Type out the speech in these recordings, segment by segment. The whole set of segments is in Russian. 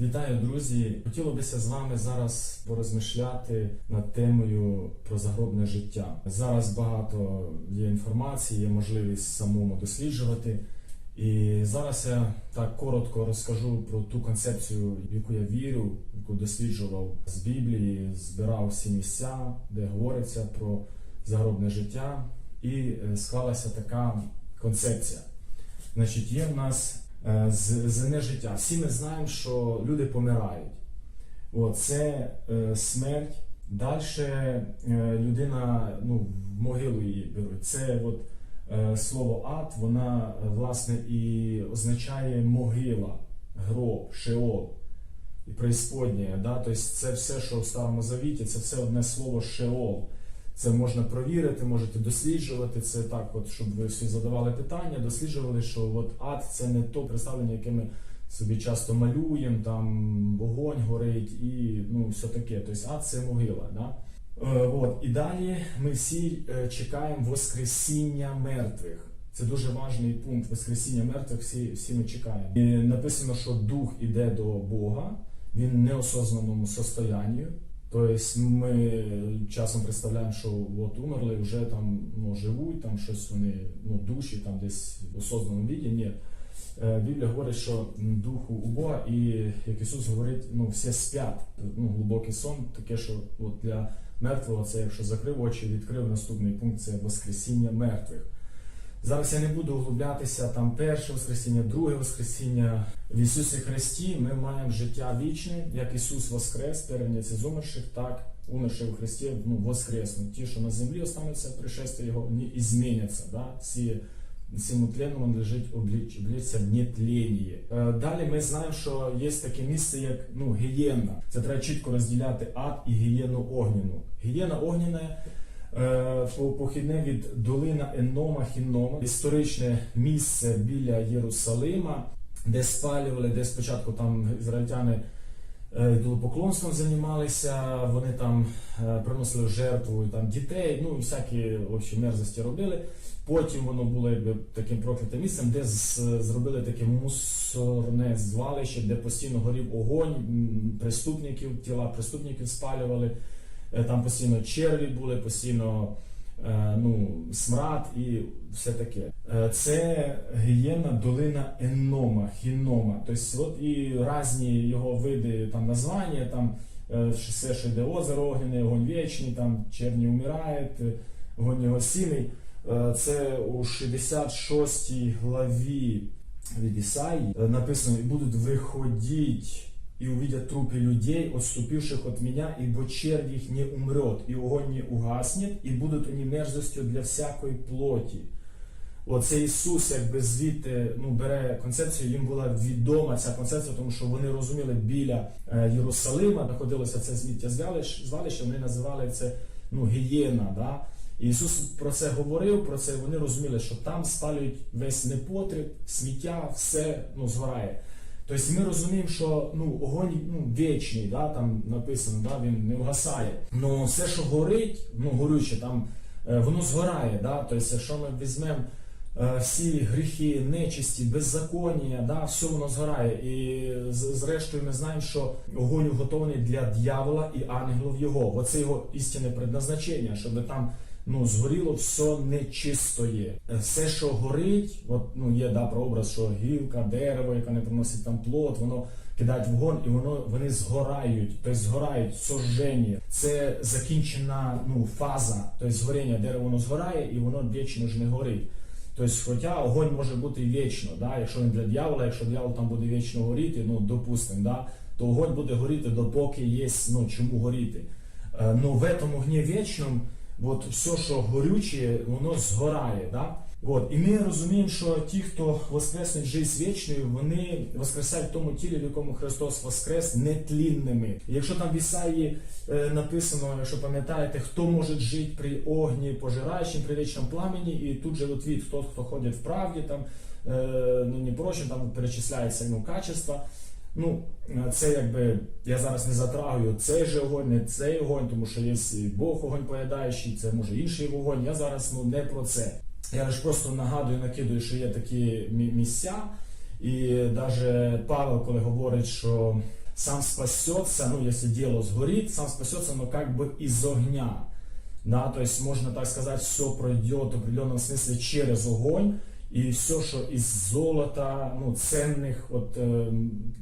Вітаю, друзі! Хотілося з вами зараз порозмишляти над темою про загробне життя. Зараз багато є інформації, є можливість самому досліджувати. І зараз я так коротко розкажу про ту концепцію, в яку я вірю, яку досліджував з Біблії, збирав всі місця, де говориться про загробне життя, і е, склалася така концепція. Значить, є в нас земне життя. Всі ми знаємо, що люди помирають. От, це е, смерть. Далі е, людина ну, в могилу її беруть. Це от, е, слово ад, вона е, власне і означає могила, гроб, шеол і преісподнє. Да? Тобто це все, що в Старому Завіті, це все одне слово шеол. Це можна провірити, можете досліджувати. Це так, от, щоб ви всі задавали питання, досліджували, що от ад це не то представлення, яке ми собі часто малюємо, там вогонь горить і ну, все таке. Тобто ад це могила. Да? Е, от. І далі ми всі е, чекаємо Воскресіння мертвих. Це дуже важливий пункт Воскресіння мертвих, всі, всі ми чекаємо. І написано, що дух іде до Бога, він в неосознаному состоянні. Тобто ми часом представляємо, що от умерли, вже там ну, живуть, там щось вони, ну, душі там десь в осознаному віді. Ні. Е, Біблія говорить, що духу у Бога, і як Ісус говорить, ну всі спять. Ну, глибокий сон, таке, що от для мертвого це якщо закрив очі, відкрив наступний пункт це Воскресіння мертвих. Зараз я не буду углублятися там перше Воскресіння, друге Воскресіння. В Ісусі Христі ми маємо життя вічне, як Ісус Воскрес, перевняться з умерших, так умерши в Христі ну, воскреснуть. Ті, що на землі остануться, пришестя Його, вони і зміняться. Да? Всі Всему тленному обліч, обличчя в нетленні. Е, Далі ми знаємо, що є таке місце, як ну, гієнна. Це треба чітко розділяти ад і гієну огняну. Гієна огняна по- похідне від долина Енома Хіннома, історичне місце біля Єрусалима, де спалювали, де спочатку там ізраїльтяни е, ідолопоклонством займалися, вони там е, приносили жертву там дітей, ну і всякі в мерзості робили. Потім воно було якби таким проклятим місцем, де зробили таке мусорне звалище, де постійно горів огонь, преступників, тіла преступників спалювали. Е, Там постійно черві були, постійно е, ну, смрад і все таке. Е, Це гієна долина Енома, Хінома. Тобто, от і різні його види там названня, там все, що йде озеро огняне, огонь вічний, там черні вмирають, е, огонь його сіний. Це у 66 главі від Ісаї написано: і будуть виходить и увидят трупы людей, отступивших от меня, ибо червь их не умрет, и огонь не угаснет, и будут они мерзостью для всякої плоті. Оце Ісус якби звідти ну, бере концепцію, їм була відома ця концепція, тому що вони розуміли, біля е, Єрусалима знаходилося це зміття звалище, вони називали це ну, гієна. Да? І Ісус про це говорив, про це вони розуміли, що там спалюють весь непотріб, сміття, все ну, згорає. Тобто ми розуміємо, що ну, огонь ну, вічний, да, там написано, да, він не вгасає. Ну все, що горить, ну горюче, там е, воно згорає. Да? Тобто, якщо ми візьмемо е, всі гріхи, нечисті, беззаконня, да, все воно згорає. І зрештою ми знаємо, що огонь уготований для дьявола і ангелів його. Оце його істинне предназначення, щоб там ну, згоріло все нечистоє. Все, що горить, от, ну, є да, прообраз, що гілка, дерево, яке не приносить там плод, воно кидають вогонь і воно, вони згорають, тобто згорають, сожження. Це закінчена ну, фаза, тобто згоріння дерево воно згорає і воно вічно ж не горить. Тобто, хоча огонь може бути вічно, да? якщо він для дьявола, якщо дьявол там буде вічно горіти, ну допустимо, да? то огонь буде горіти, допоки є ну, чому горіти. Е, Ну, в этом огні вічному, от все, що горюче, воно згорає. Да? От. І ми розуміємо, що ті, хто воскреснуть життя вічною, вони воскресають в тому тілі, в якому Христос воскрес, нетлінними. І Якщо там в Ісаї е, написано, якщо пам'ятаєте, хто може жити при огні пожираючим, при вічному пламені, і тут же от від хто, хто ходить в правді, там е, ну не прощен, там перечисляється ну, качества. Ну, е, це якби я зараз не затрагую цей же огонь, не цей огонь, тому що є і Бог огонь поядаючий, це може інший вогонь. Я зараз ну не про це. Я лише просто нагадую, накидую, що є такі місця, і навіть Павел, коли говорить, що сам спасется, ну, если дело сгорит, сам спасется, но как бы из огня. Да, то есть можно так сказать, все пройдет в определенном смысле через огонь, и все, что из золота, ну, ценных, вот, э,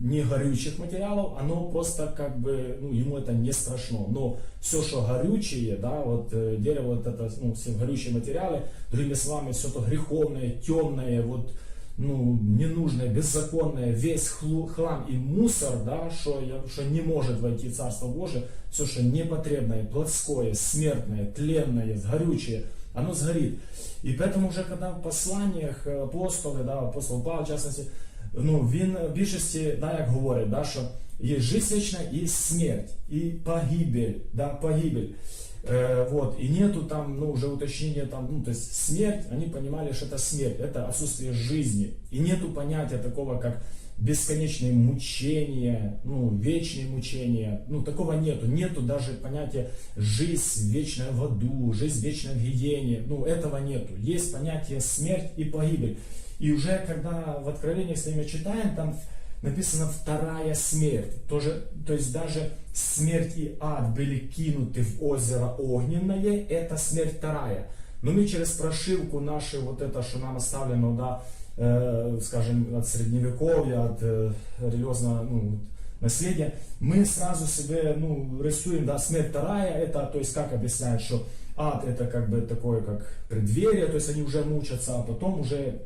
не горючих материалов, оно просто как бы, ну, ему это не страшно. Но все, что горючее, да, вот э, дерево, вот это, ну, все горючие материалы, другими словами, все то греховное, темное, вот, ну, ненужное, беззаконное, весь хлам и мусор, да, что, что не может войти в Царство Божие, все, что непотребное, плотское, смертное, тленное, горючее, оно сгорит. И поэтому уже когда в посланнях е, апостоли, да, апостол Павло, в частності, ну, він в більшості, да, як говорить, да, що є жизнь вічна і смерть, і погибель, да, погибель. Э, вот, и нету там, ну, уже уточнения там, ну, то есть смерть, они понимали, что это смерть, это отсутствие жизни. И нету понятия такого, как бесконечные мучения, ну, вечные мучения, ну, такого нету. Нету даже понятия жизнь вечная в аду, жизнь вечная в ну, этого нету. Есть понятие смерть и погибель. И уже когда в Откровениях с ними читаем, там написано вторая смерть. Тоже, то есть даже смерть и ад были кинуты в озеро огненное, это смерть вторая. Но мы через прошивку нашей, вот это, что нам оставлено, да, скажем, от средневековья, от религиозного ну, наследия, мы сразу себе ну, рисуем, да, смерть вторая, это, то есть как объясняют, что ад это как бы такое, как преддверие, то есть они уже мучатся, а потом уже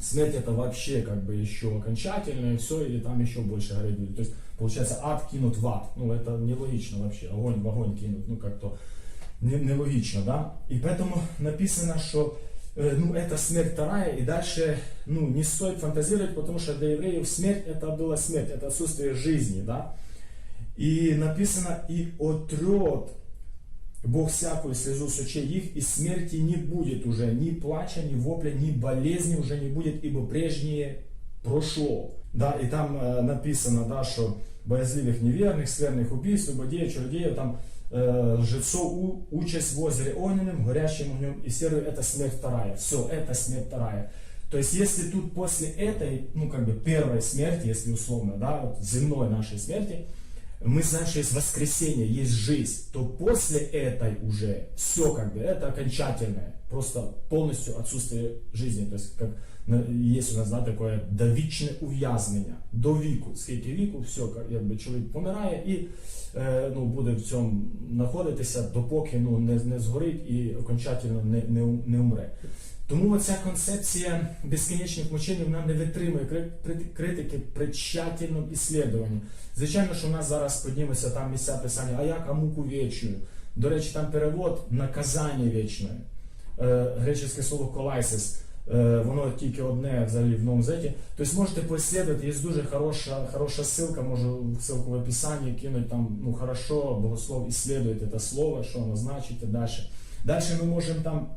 Смерть это вообще как бы еще окончательное, все, и там еще больше будет. То есть, получается, ад кинут в ад. Ну, это нелогично вообще. Огонь в огонь кинут. Ну, как-то не- нелогично, да? И поэтому написано, что ну, это смерть вторая, и дальше, ну, не стоит фантазировать, потому что для евреев смерть это была смерть, это отсутствие жизни, да? И написано, и отрет Бог всякую слезу с очей их, и смерти не будет уже, ни плача, ни вопля, ни болезни уже не будет, ибо прежнее прошло. Да, и там э, написано, да, что боязливых неверных, скверных убийств, убодеев, чародеев, там лжецов у, участь в озере огненным, горящим огнем и серую, это смерть вторая. Все, это смерть вторая. То есть, если тут после этой, ну, как бы первой смерти, если условно, да, вот земной нашей смерти, мы знаем, что есть воскресенье, есть жизнь, то после этой уже все как бы, это окончательное, просто полностью отсутствие жизни. То есть, как на- есть у нас да, такое довічне ув'язнення, до віку, скільки віку, все, якби чоловік помирає і е, ну, буде в цьому знаходитися, допоки ну, не, не згорить і окончательно не, не, не умре. Тому ця концепція безкінечних мучень вона не витримує кри- кри- критики при тщательному іслідуванні. Звичайно, що в нас зараз підніметься там місця писання, а як а муку вічну. До речі, там перевод наказання вічне. Е, греческе слово колайсис. Е, воно тільки одне взагалі в Новому Завіті. Тобто можете поіслідувати, є дуже хороша, хороша ссылка, можу ссылку в описанні кинуть там, ну хорошо, богослов исследует это слово, що воно значить і далі. Далі ми можемо там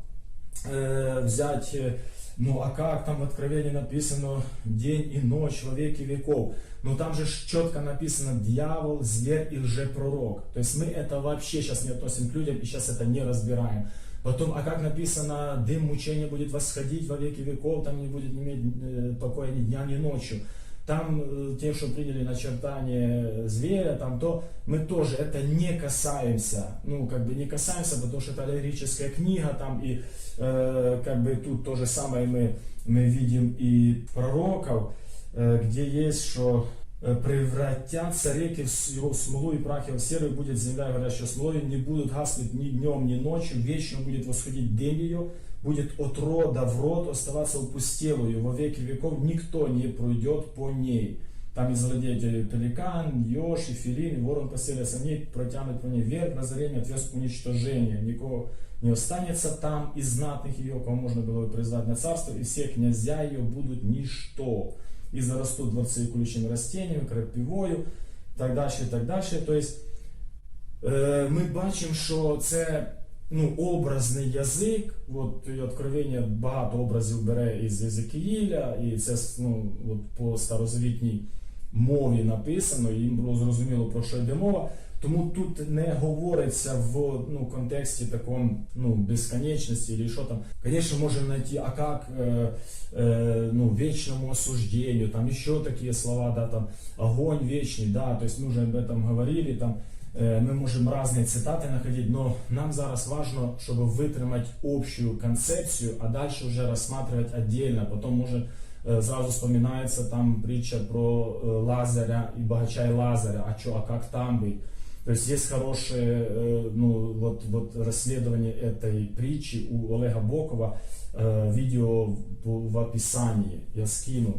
э, взять, э, ну а как там в Откровении написано день и ночь во веки веков. Но там же ж четко написано дьявол, зверь и лжепророк. То есть мы это вообще сейчас не относим к людям и сейчас это не разбираем. Потом, а как написано, дым мучения будет восходить во веки веков, там не будет иметь э, покоя ни дня, ни ночью. Там э, те, что приняли начертание зверя, там то мы тоже это не касаемся, ну как бы не касаемся, потому что это аллегорическая книга, там и э, как бы тут то же самое мы, мы видим и пророков, э, где есть, что превратятся реки в его смолу и прах его в серую, будет земля горящая смолой, не будут гаснуть ни днем, ни ночью, вечно будет восходить день ее, будет от рода в род оставаться пустелую, во веки веков никто не пройдет по ней. Там и злодеи пеликан, еж, и филин, и ворон поселятся в ней, протянут по ней вверх, разорение, отвез к уничтожению. Никого не останется там из знатных ее, кого можно было бы призвать на царство, и все князья ее будут ничто. И зарастут дворцы колючими растениями, крапивою, так далі, так далі. Тобто, е, ми бачимо, що це ну, образний язик, от откровення багато образів бере із Єзекіїля, і це ну, от по старозавітній мові написано, і їм було зрозуміло про що йде мова. Тому тут не говориться в ну, контексті такому ну, безконечності или що там. Конечно, можем найти, а как э, э, ну, вечному осуждению, там еще такие слова, да, там огонь вечный, да, то есть мы уже об этом говорили, там э, мы можем разные цитаты находить, но нам зараз важно, чтобы вытримать общую концепцию, а дальше уже рассматривать отдельно, потом может э, сразу вспоминается там притча про э, Лазаря и богача и Лазаря, а что, а как там быть? То есть есть хорошее э, ну, вот, вот расследование этой притчи у Олега Бокова, э, видео в, в описании я скину.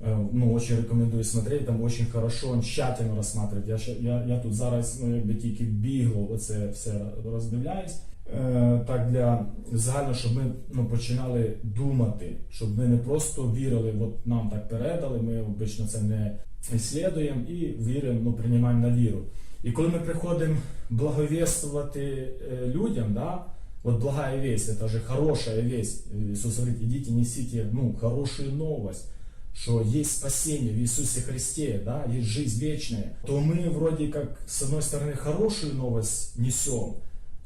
Э, Ну, очень рекомендую смотреть, там очень хорошо, он тщательно рассматривает. Я, ща- я, я тут зараз ну, якби тільки бігло оце все роздивляюсь. Е, так для загально, щоб ми ну, починали думати, щоб ми не просто вірили, от нам так передали, ми обично це не ісследуємо і віримо, ну, приймаємо на віру. І коли ми приходимо благовествувати людям, да, вот благая весть, это же хорошая весть. Иисус говорит, идите, несите ну, хорошую новость, что есть спасение в Иисусе Христе, да, есть жизнь вечная, то мы вроде как, с одной стороны, хорошую новость несем,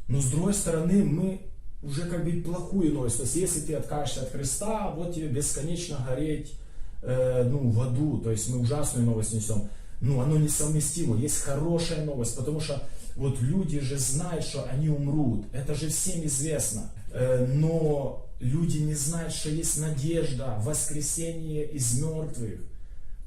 но с другой стороны, мы уже как бы плохую новость. То есть, если ты откажешься от Христа, вот тебе бесконечно гореть э, ну, в аду. То есть, мы ужасную новость несем. Ну, оно несовместимо. Есть хорошая новость, потому что вот люди же знают, что они умрут. Это же всем известно. Э, но люди не знают, что есть надежда, воскресение из мертвых.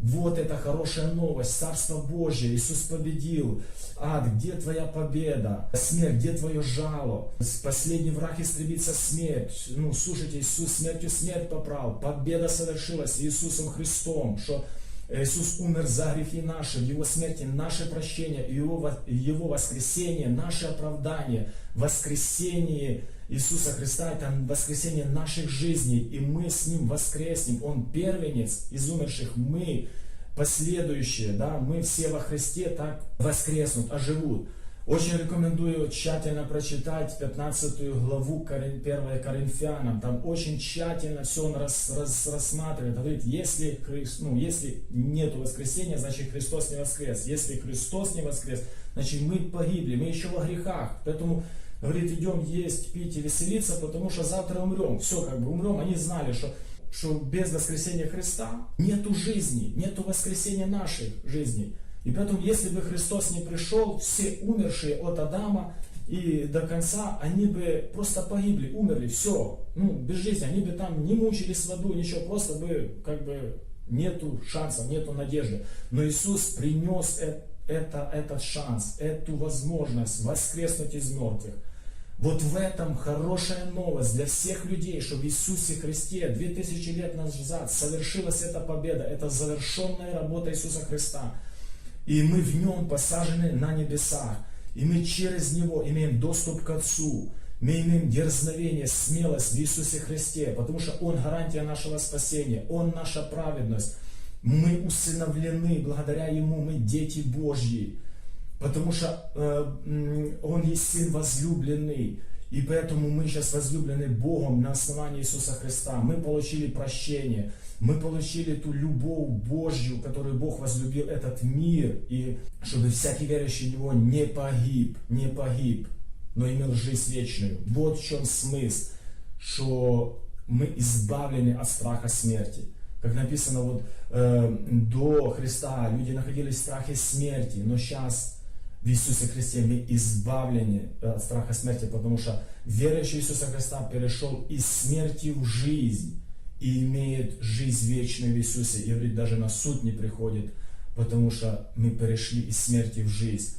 Вот это хорошая новость, Царство Божье, Иисус победил. Ад, где твоя победа? Смерть, где твое жало? Последний враг истребится смерть. Ну, слушайте, Иисус смертью смерть поправил. Победа совершилась Иисусом Христом, что Иисус умер за грехи наши, в Его смерти наше прощение, Его, Его воскресение, наше оправдание, воскресение Иисуса Христа, это воскресение наших жизней, и мы с Ним воскреснем. Он первенец из умерших, мы последующие, да, мы все во Христе так воскреснут, оживут. Очень рекомендую тщательно прочитать 15 главу Корин- 1 Коринфянам. Там очень тщательно все он рас- рас- рассматривает. Говорит, если, Хрис- ну, если нет воскресения, значит Христос не воскрес. Если Христос не воскрес, значит мы погибли, мы еще во грехах. Поэтому говорит, идем есть, пить и веселиться, потому что завтра умрем. Все, как бы умрем. Они знали, что, что без воскресения Христа нету жизни, нету воскресения наших жизней. И поэтому, если бы Христос не пришел, все умершие от Адама и до конца, они бы просто погибли, умерли, все, ну, без жизни, они бы там не мучились в аду, ничего, просто бы, как бы, нету шансов, нету надежды. Но Иисус принес э- это, этот шанс, эту возможность воскреснуть из мертвых. Вот в этом хорошая новость для всех людей, что в Иисусе Христе 2000 лет назад совершилась эта победа, это завершенная работа Иисуса Христа. И мы в нем посажены на небесах. И мы через него имеем доступ к Отцу. Мы имеем дерзновение, смелость в Иисусе Христе, потому что Он гарантия нашего спасения, Он наша праведность. Мы усыновлены, благодаря Ему мы дети Божьи. Потому что э, Он есть Сын возлюбленный. И поэтому мы сейчас возлюблены Богом на основании Иисуса Христа. Мы получили прощение. Мы получили ту любовь Божью, которую Бог возлюбил этот мир. И чтобы всякий верующий в Него не погиб, не погиб, но имел жизнь вечную. Вот в чем смысл, что мы избавлены от страха смерти. Как написано вот э, до Христа люди находились в страхе смерти, но сейчас в Иисусе Христе мы избавлены от страха смерти, потому что верующий Иисуса Христа перешел из смерти в жизнь и имеет жизнь вечную в Иисусе. И говорит, даже на суд не приходит, потому что мы перешли из смерти в жизнь.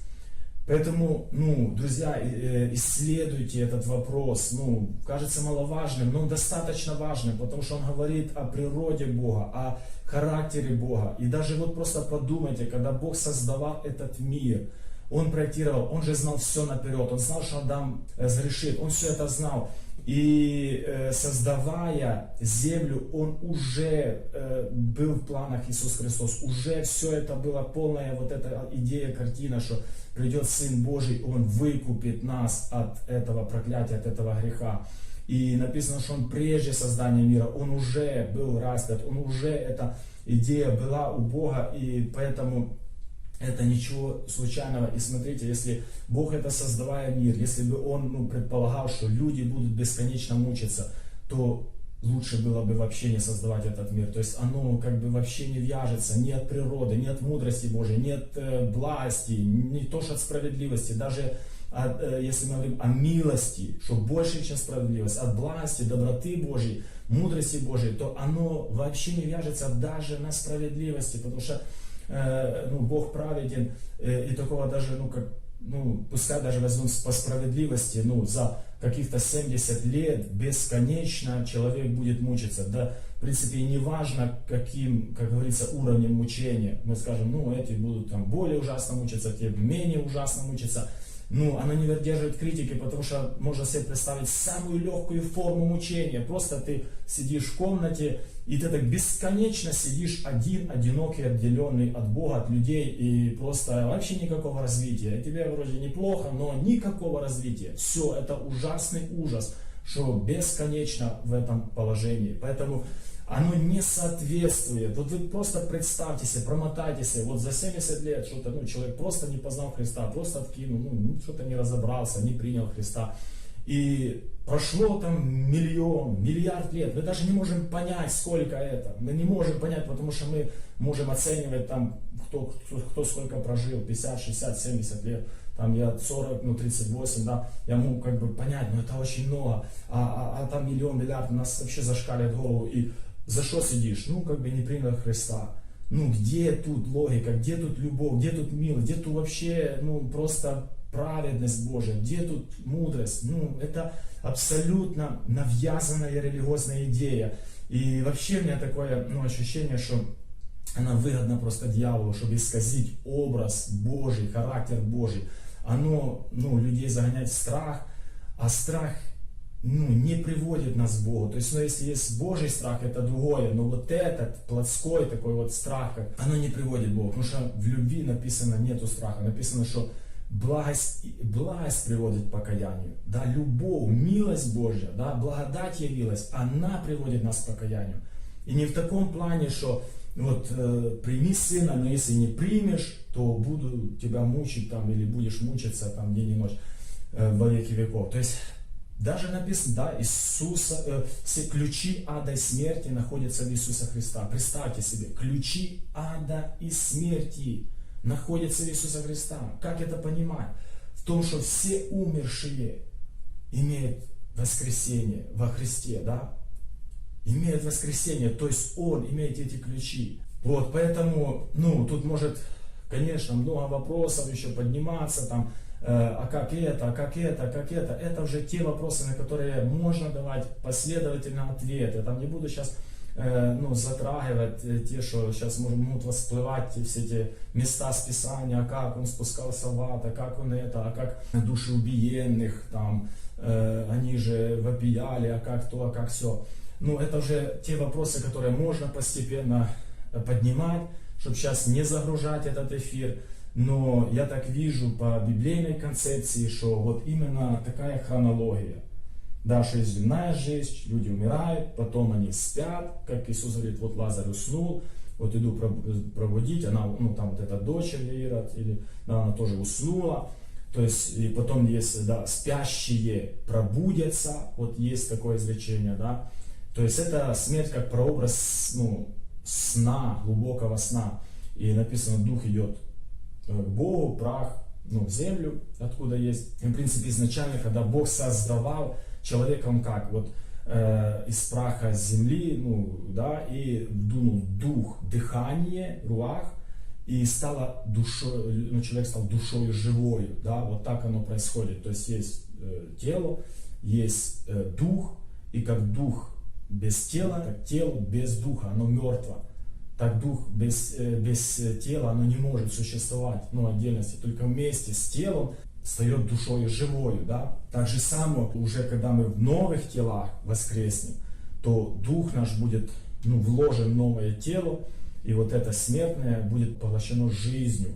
Поэтому, ну, друзья, э, исследуйте этот вопрос. Ну, кажется маловажным, но достаточно важным, потому что он говорит о природе Бога, о характере Бога. И даже вот просто подумайте, когда Бог создавал этот мир, Он проектировал, Он же знал все наперед, Он знал, что Адам э, сгрешит, Он все это знал. И э, создавая землю, Он уже э, был в планах Иисус Христос. Уже все это было полная вот эта идея, картина, что придет Сын Божий, Он выкупит нас от этого проклятия, от этого греха. И написано, что Он прежде создания мира, Он уже был распят, Он уже, эта идея была у Бога, и поэтому это ничего случайного. И смотрите, если Бог это создавая мир, если бы Он ну, предполагал, что люди будут бесконечно мучиться, то лучше было бы вообще не создавать этот мир. То есть оно как бы вообще не вяжется ни от природы, ни от мудрости Божьей, ни от э, власти, не то что от справедливости, даже от, э, если мы говорим о милости, что больше, чем справедливость, от власти, доброты Божьей, мудрости Божьей, то оно вообще не вяжется даже на справедливости, потому что э, ну, Бог праведен, э, и такого даже, ну, как, ну, пускай даже возьмем по справедливости, ну, за каких-то 70 лет бесконечно человек будет мучиться. Да, в принципе, не важно, каким, как говорится, уровнем мучения. Мы скажем, ну, эти будут там более ужасно мучиться, те менее ужасно мучиться ну, она не выдерживает критики, потому что можно себе представить самую легкую форму мучения. Просто ты сидишь в комнате, и ты так бесконечно сидишь один, одинокий, отделенный от Бога, от людей, и просто вообще никакого развития. И тебе вроде неплохо, но никакого развития. Все, это ужасный ужас, что бесконечно в этом положении. Поэтому оно не соответствует. Вот вы просто представьте себе, промотайте себе, вот за 70 лет что-то, ну, человек просто не познал Христа, просто откинул, ну, что-то не разобрался, не принял Христа. И прошло там миллион, миллиард лет, мы даже не можем понять, сколько это. Мы не можем понять, потому что мы можем оценивать там, кто, кто, кто сколько прожил, 50, 60, 70 лет там я 40, ну 38, да, я могу как бы понять, но это очень много, а, а, а там миллион, миллиард, нас вообще зашкаливает голову, и за что сидишь? Ну, как бы не принял Христа. Ну, где тут логика, где тут любовь, где тут милость, где тут вообще, ну, просто праведность Божия, где тут мудрость? Ну, это абсолютно навязанная религиозная идея. И вообще у меня такое ну, ощущение, что она выгодна просто дьяволу, чтобы исказить образ Божий, характер Божий. Оно ну, людей загоняет в страх, а страх ну, не приводит нас к Богу. То есть, ну, если есть Божий страх, это другое, но вот этот плотской такой вот страх, оно не приводит к Богу. Потому что в любви написано нету страха. Написано, что благость, благость приводит к покаянию. Да, любовь, милость Божья, да, благодать явилась, она приводит нас к покаянию. И не в таком плане, что вот э, прими сына, но если не примешь, то буду тебя мучить там или будешь мучиться там день и ночь э, во веки веков. То есть даже написано, да, Иисуса, э, все ключи ада и смерти находятся в Иисусе Христа. Представьте себе, ключи ада и смерти находятся в Иисусе Христа. Как это понимать? В том, что все умершие имеют воскресение во Христе, да? Имеют воскресение, то есть Он имеет эти ключи. Вот, поэтому, ну, тут может, конечно, много вопросов еще подниматься, там, а как это, а как это, а как это. Это уже те вопросы, на которые можно давать последовательно ответы. Там не буду сейчас э, ну, затрагивать э, те, что сейчас могут всплывать все эти места списания, как он спускался в ад, а как он это, а как души убиенных, там, они же вопияли, а как то, а как все. Ну, это уже те вопросы, которые можно постепенно поднимать, чтобы сейчас не загружать этот эфир. Но я так вижу по библейной концепции, что вот именно такая хронология. Да, что есть земная жизнь, люди умирают, потом они спят, как Иисус говорит, вот Лазарь уснул, вот иду пробудить, она, ну там вот эта дочь Ирод, или да, она тоже уснула. То есть, и потом есть, да, спящие пробудятся, вот есть такое изречение, да. То есть это смерть как прообраз, ну, сна, глубокого сна. И написано, дух идет к Богу, прах, ну, землю, откуда есть. И, в принципе, изначально, когда Бог создавал человека, он как? Вот э, из праха земли, ну, да, и вдунул дух, дыхание, руах, и стало душой, ну, человек стал душой живой, да, вот так оно происходит. То есть есть э, тело, есть э, дух, и как дух без тела, как тело без духа, оно мертво так дух без, э, без тела, оно не может существовать, ну, отдельности, только вместе с телом встает душой живою, да. Так же само, уже когда мы в новых телах воскреснем, то дух наш будет, ну, вложен в новое тело, и вот это смертное будет поглощено жизнью.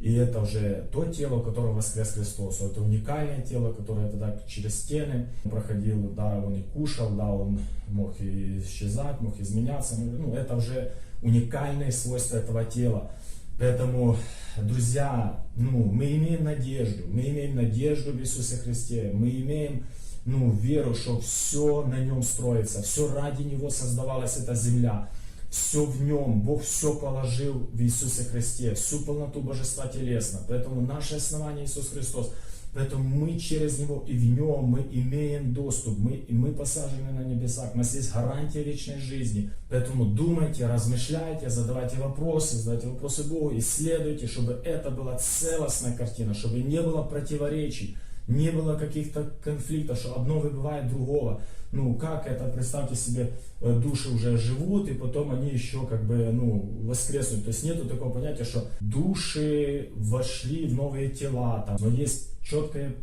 И это уже то тело, в котором воскрес Христос. Это уникальное тело, которое тогда через стены проходило, да, он и кушал, да, он мог и исчезать, мог изменяться. Ну, это уже уникальные свойства этого тела. Поэтому, друзья, ну, мы имеем надежду, мы имеем надежду в Иисусе Христе, мы имеем ну, веру, что все на нем строится, все ради него создавалась эта земля, все в нем, Бог все положил в Иисусе Христе, всю полноту божества телесно. Поэтому наше основание Иисус Христос. Поэтому мы через Него и в Нем мы имеем доступ, мы, мы посажены на небесах, у нас есть гарантия вечной жизни. Поэтому думайте, размышляйте, задавайте вопросы, задавайте вопросы Богу, исследуйте, чтобы это была целостная картина, чтобы не было противоречий, не было каких-то конфликтов, что одно выбивает другого. Ну, как это, представьте себе, э, души уже живут, и потом они еще как бы, ну, воскреснут. То есть нету такого понятия, что души вошли в новые тела, там. но есть четкое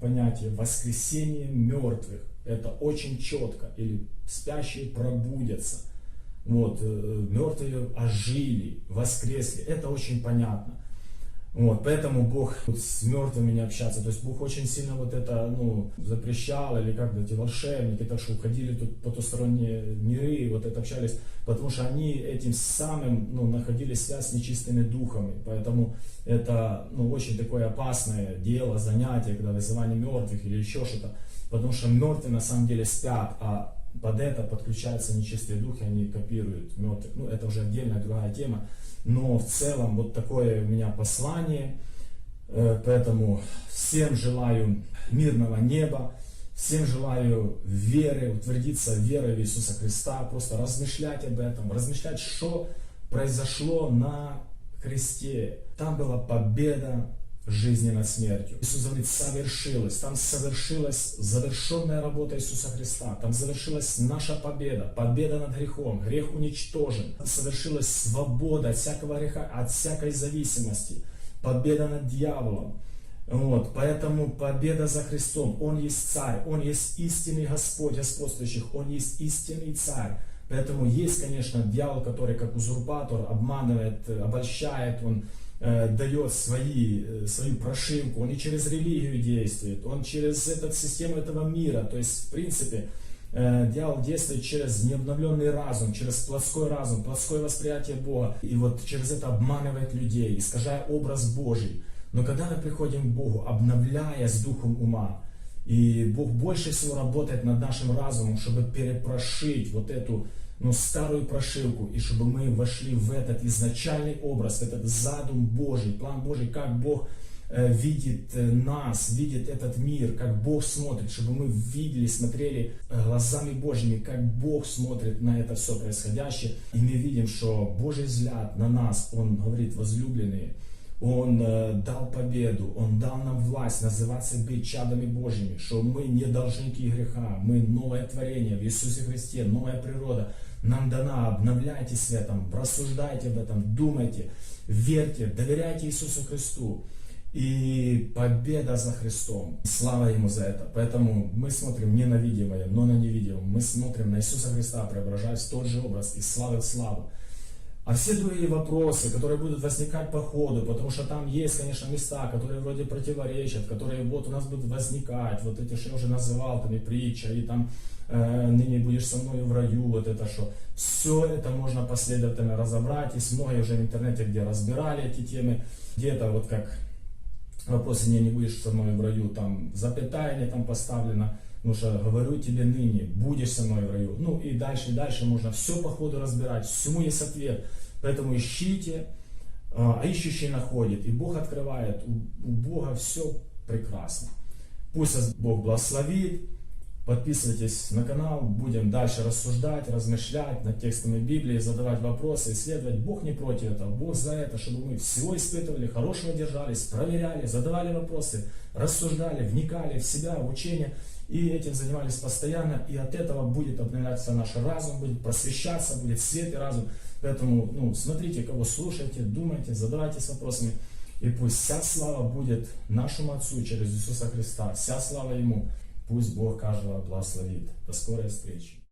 понятие воскресения мертвых. Это очень четко. Или спящие пробудятся. Вот, э, мертвые ожили, воскресли. Это очень понятно. Вот, поэтому Бог с мертвыми не общаться. То есть Бог очень сильно вот это ну, запрещал, или как эти волшебники, так что уходили тут потусторонние миры, вот это общались, потому что они этим самым ну, находили связь с нечистыми духами. Поэтому это ну, очень такое опасное дело, занятие, когда вызывание мертвых или еще что-то. Потому что мертвые на самом деле спят, а под это подключаются нечистые духи, они копируют мертвых. Ну, это уже отдельная другая тема. Но в целом вот такое у меня послание. Э, поэтому всем желаю мирного неба, всем желаю веры, утвердиться верой в Иисуса Христа, просто размышлять об этом, размышлять, что произошло на кресте. Там была победа жизни над смертью. Иисус говорит, совершилось. Там совершилась завершенная работа Иисуса Христа. Там завершилась наша победа. Победа над грехом. Грех уничтожен. Совершилась свобода от всякого греха, от всякой зависимости. Победа над дьяволом. Вот, поэтому победа за Христом. Он есть царь, Он есть истинный Господь господствующих, Он есть истинный царь. Поэтому есть, конечно, дьявол, который как узурпатор обманывает, обольщает, он дает свои, э, свою прошивку, он и через религию действует, он через эту систему этого мира. То есть, в принципе, э, дьявол действует через необновленный разум, через плотской разум, плотское восприятие Бога. И вот через это обманывает людей, искажая образ Божий. Но когда мы приходим к Богу, обновляясь духом ума, и Бог больше всего работает над нашим разумом, чтобы перепрошить вот эту ну, старую прошивку, и чтобы мы вошли в этот изначальный образ, в этот задум Божий, план Божий, как Бог э, видит э, нас, видит этот мир, как Бог смотрит, чтобы мы видели, смотрели э, глазами Божьими, как Бог смотрит на это все происходящее. И мы видим, что Божий взгляд на нас, Он говорит, возлюбленные, он э, дал победу, Он дал нам власть называться быть чадами Божьими, что мы не должники греха, мы новое творение в Иисусе Христе, новая природа нам дана. Обновляйтесь в этом, рассуждайте об этом, думайте, верьте, доверяйте Иисусу Христу. И победа за Христом. Слава Ему за это. Поэтому мы смотрим не на видимое, но на невидимое. Мы смотрим на Иисуса Христа, преображаясь в тот же образ, из славы в славу. А все другие вопросы, которые будут возникать по ходу, потому что там есть, конечно, места, которые вроде противоречат, которые вот у нас будут возникать, вот эти, что я уже называл, там и притча, и там э, ныне будешь со мной в раю, вот это что. Все это можно последовательно разобрать, есть многие уже в интернете, где разбирали эти темы, где-то вот как вопросы не, не будешь со мной в раю, там запятая не там поставлено, Потому что говорю тебе ныне, будешь со мной в раю. Ну и дальше, и дальше можно все по ходу разбирать, всему есть ответ. Поэтому ищите, а, а ищущий находит. И Бог открывает. У Бога все прекрасно. Пусть вас Бог благословит. Подписывайтесь на канал, будем дальше рассуждать, размышлять над текстами Библии, задавать вопросы, исследовать. Бог не против этого, Бог за это, чтобы мы всего испытывали, хорошего держались, проверяли, задавали вопросы, рассуждали, вникали в себя, в учение. И этим занимались постоянно, и от этого будет обновляться наш разум, будет просвещаться, будет свет и разум. Поэтому ну, смотрите, кого слушаете, думайте, задавайтесь вопросами. И пусть вся слава будет нашему Отцу через Иисуса Христа, вся слава Ему. Пусть Бог каждого благословит. До скорой встречи.